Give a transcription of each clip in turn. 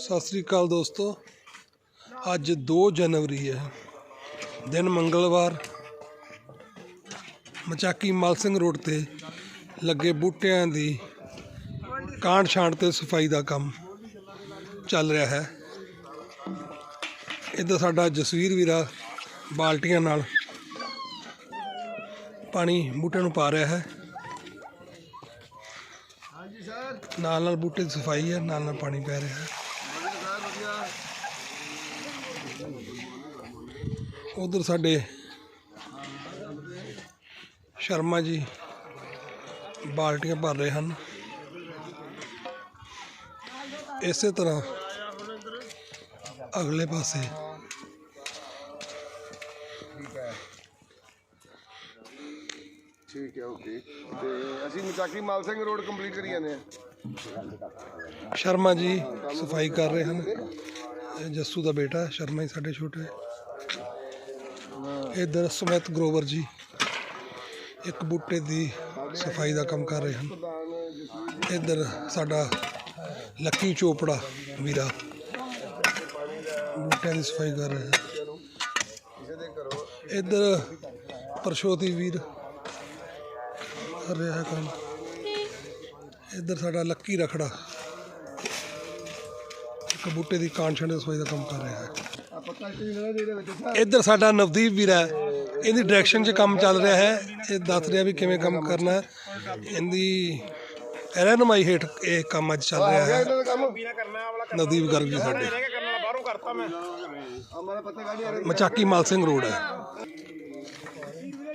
ਸਤਿ ਸ੍ਰੀ ਅਕਾਲ ਦੋਸਤੋ। ਅੱਜ 2 ਜਨਵਰੀ ਹੈ। ਦਿਨ ਮੰਗਲਵਾਰ। ਮਚਾਕੀ ਮਲ ਸਿੰਘ ਰੋਡ ਤੇ ਲੱਗੇ ਬੂਟਿਆਂ ਦੀ ਕਾਂਡ ਛਾਂਟ ਤੇ ਸਫ਼ਾਈ ਦਾ ਕੰਮ ਚੱਲ ਰਿਹਾ ਹੈ। ਇੱਧਰ ਸਾਡਾ ਜਸਵੀਰ ਵੀਰਾ ਬਾਲਟੀਆਂ ਨਾਲ ਪਾਣੀ ਬੂਟਿਆਂ ਨੂੰ ਪਾ ਰਿਹਾ ਹੈ। ਹਾਂਜੀ ਸਰ। ਨਾਲ ਨਾਲ ਬੂਟੇ ਦੀ ਸਫ਼ਾਈ ਹੈ ਨਾਲ ਨਾਲ ਪਾਣੀ ਪੈ ਰਿਹਾ ਹੈ। ਉਧਰ ਸਾਡੇ ਸ਼ਰਮਾ ਜੀ ਬਾਲਟੀਆਂ ਭਰ ਰਹੇ ਹਨ। ਇਸੇ ਤਰ੍ਹਾਂ ਅਗਲੇ ਪਾਸੇ ਠੀਕ ਹੈ ਓਕੇ ਤੇ ਅਸੀਂ ਮਚਾਕੀ ਮਾਲ ਸਿੰਘ ਰੋਡ ਕੰਪਲੀਟ ਕਰੀ ਜਾਂਦੇ ਆ ਸ਼ਰਮਾ ਜੀ ਸਫ਼ਾਈ ਕਰ ਰਹੇ ਹਨ। ਇਹ ਜੱਸੂ ਦਾ ਬੇਟਾ, ਸ਼ਰਮਾ ਜੀ ਸਾਡੇ ਛੋਟੇ। ਇਧਰ ਸੁਮਿਤ ਗਰੋਵਰ ਜੀ, ਇੱਕ ਬੂਟੇ ਦੀ ਸਫ਼ਾਈ ਦਾ ਕੰਮ ਕਰ ਰਹੇ ਹਨ। ਪ੍ਰਧਾਨ ਇੱਧਰ ਸਾਡਾ ਲੱਕੀ ਚੋਪੜਾ ਵੀਰਾ, ਬੂਟਿਆਂ ਦੀ ਸਫ਼ਾਈ ਕਰ ਰਿਹਾ ਹੈ। ਕਿਸੇ ਇੱਧਰ ਪਰਸ਼ੋਤੀ ਵੀਰ ਕਰ ਰਿਹਾ ਹੈ ਕੰਮ। ਇੱਧਰ ਸਾਡਾ ਲੱਕੀ ਰਖੜਾ। ਇੱਕ ਬੂਟੇ ਦੀ ਕਾਂਛਣ ਦੀ ਸਫ਼ਾਈ ਦਾ ਕੰਮ ਕਰ ਰਿਹਾ ਹੈ। ਇੱਧਰ ਸਾਡਾ ਨਵਦੀਪ ਵੀਰ ਹੈ। ਇਹਦੀ ਡਾਇਰੈਕਸ਼ਨ 'ਚ ਕੰਮ ਚੱਲ ਰਿਹਾ ਹੈ। ਇਹ ਦੱਸ ਰਿਹਾ ਵੀ ਕਿਵੇਂ ਕੰਮ ਕਰਨਾ ਹੈ। ਇਹਦੀ ਰਹਿਨਮਾਈ ਹੇਠ ਇਹ ਕੰਮ ਅੱਜ ਚੱਲ ਰਿਹਾ ਹੈ। ਇਹਨਾਂ ਦਾ ਕੰਮ। ਨਵਦੀਪ ਗਰਗ ਜੀ ਸਾਡੇ। ਆ ਮਾਰਾ ਪੱਤਾ ਗਾੜੀ ਆ ਮਚਾਕੀ ਮਾਲ ਸਿੰਘ ਰੋਡ ਹੈ।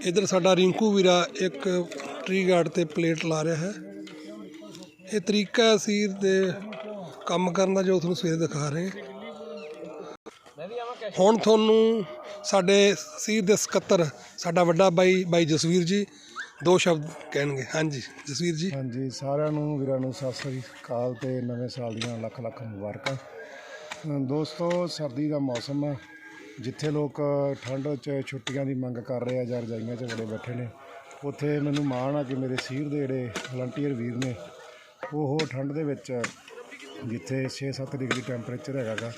ਇਧਰ ਸਾਡਾ ਰਿੰਕੂ ਵੀਰਾ ਇੱਕ ਟਰੀ ਗਾਰਡ ਤੇ ਪਲੇਟ ਲਾ ਰਿਹਾ ਹੈ। ਇਹ ਤਰੀਕਾ ਸੀਰ ਦੇ ਕੰਮ ਕਰਨ ਦਾ ਜੋ ਤੁਹਾਨੂੰ ਸਵੇਰੇ ਦਿਖਾ ਰਹੇ ਹੁਣ ਤੁਹਾਨੂੰ ਸਾਡੇ ਸੀਰ ਦੇ ਸਕੱਤਰ, ਸਾਡਾ ਵੱਡਾ ਬਾਈ ਬਾਈ ਜਸਵੀਰ ਜੀ, ਦੋ ਸ਼ਬਦ ਕਹਿਣਗੇ। ਹਾਂਜੀ, ਜਸਵੀਰ ਜੀ। ਹਾਂਜੀ, ਸਾਰਿਆਂ ਨੂੰ, ਵੀਰਾਂ ਨੂੰ ਸਤਿ ਸ੍ਰੀ ਅਕਾਲ ਤੇ ਨਵੇਂ ਸਾਲ ਦੀਆਂ ਲੱਖ ਲੱਖ ਮੁਬਾਰਕਾਂ। ਦੋਸਤੋ, ਸਰਦੀ ਦਾ ਮੌਸਮ ਆ। ਜਿੱਥੇ ਲੋਕ ਠੰਡ 'ਚ ਛੁੱਟੀਆਂ ਦੀ ਮੰਗ ਕਰ ਰਹੇ ਆ, ਜਾਂ ਰਜਾਈਆਂ 'ਚ ਬੜੇ ਬੈਠੇ ਨੇ, ਉੱਥੇ ਮੈਨੂੰ ਮਾਣ ਆ ਕਿ ਮੇਰੇ ਸੀਰ ਦੇ ਜਿਹੜੇ ਵਲੰਟੀਅਰ ਵੀਰ ਨੇ, ਉਹ ਠੰਡ ਦੇ ਵਿੱਚ ਜਿੱਥੇ 6-7 ਡਿਗਰੀ ਟੈਂਪਰੇਚਰ ਹੈਗਾ ਗਾ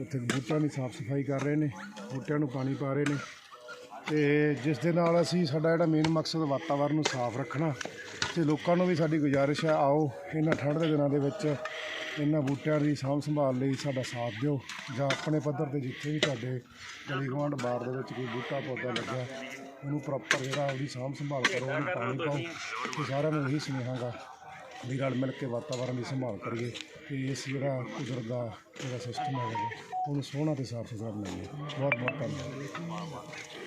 ਉੱਥੇ ਬੂਟਿਆਂ ਦੀ ਸਾਫ਼ ਸਫ਼ਾਈ ਕਰ ਰਹੇ ਨੇ, ਬੂਟਿਆਂ ਨੂੰ ਪਾਣੀ ਪਾ ਰਹੇ ਨੇ ਤੇ ਜਿਸ ਦੇ ਨਾਲ ਅਸੀਂ ਸਾਡਾ ਜਿਹੜਾ ਮੇਨ ਮਕਸਦ ਵਾਤਾਵਰਨ ਨੂੰ ਸਾਫ਼ ਰੱਖਣਾ ਤੇ ਲੋਕਾਂ ਨੂੰ ਵੀ ਸਾਡੀ ਗੁਜ਼ਾਰਿਸ਼ ਹੈ, ਆਓ ਇਹਨਾਂ ਠੰਡ ਦੇ ਦਿਨਾਂ ਦੇ ਵਿੱਚ ਇਹਨਾਂ ਬੂਟਿਆਂ ਦੀ ਸਾਂਭ ਸੰਭਾਲ ਲਈ ਸਾਡਾ ਸਾਥ ਦਿਓ ਜਾਂ ਆਪਣੇ ਪੱਧਰ ਤੇ ਜਿੱਥੇ ਵੀ ਤੁਹਾਡੇ ਗਲੀ ਗੁਆਂਢ ਬਾਰ ਦੇ ਵਿੱਚ ਕੋਈ ਬੂਟਾ ਪੌਦਾ ਲੱਗਾ ਉਹਨੂੰ ਪ੍ਰੋਪਰ ਜਿਹੜਾ ਉਹਦੀ ਸਾਂਭ ਸੰਭਾਲ ਕਰੋ, ਉਹਨੂੰ ਪਾਣੀ ਪਾਓ ਤੇ ਸਾਰਿਆਂ ਨੂੰ ਇਹੀ ਸੁਨੇਹਾਗਾ ਵੀ ਰਲ ਮਿਲ ਕੇ ਵਾਤਾਵਰਨ ਦੀ ਸੰਭਾਲ ਕਰੀਏ ਤੇ ਇਸ ਜਿਹੜਾ ਕੁਦਰਤ ਦਾ ਜਿਹੜਾ ਸਿਸਟਮ ਹੈਗਾ ਉਹਨੂੰ ਸੋਹਣਾ ਤੇ ਸਾਫ਼ ਸੁਥਰਾ ਬਣਾਈਏ। ਬਹੁਤ ਬਹੁਤ ਧੰਨਵਾਦ।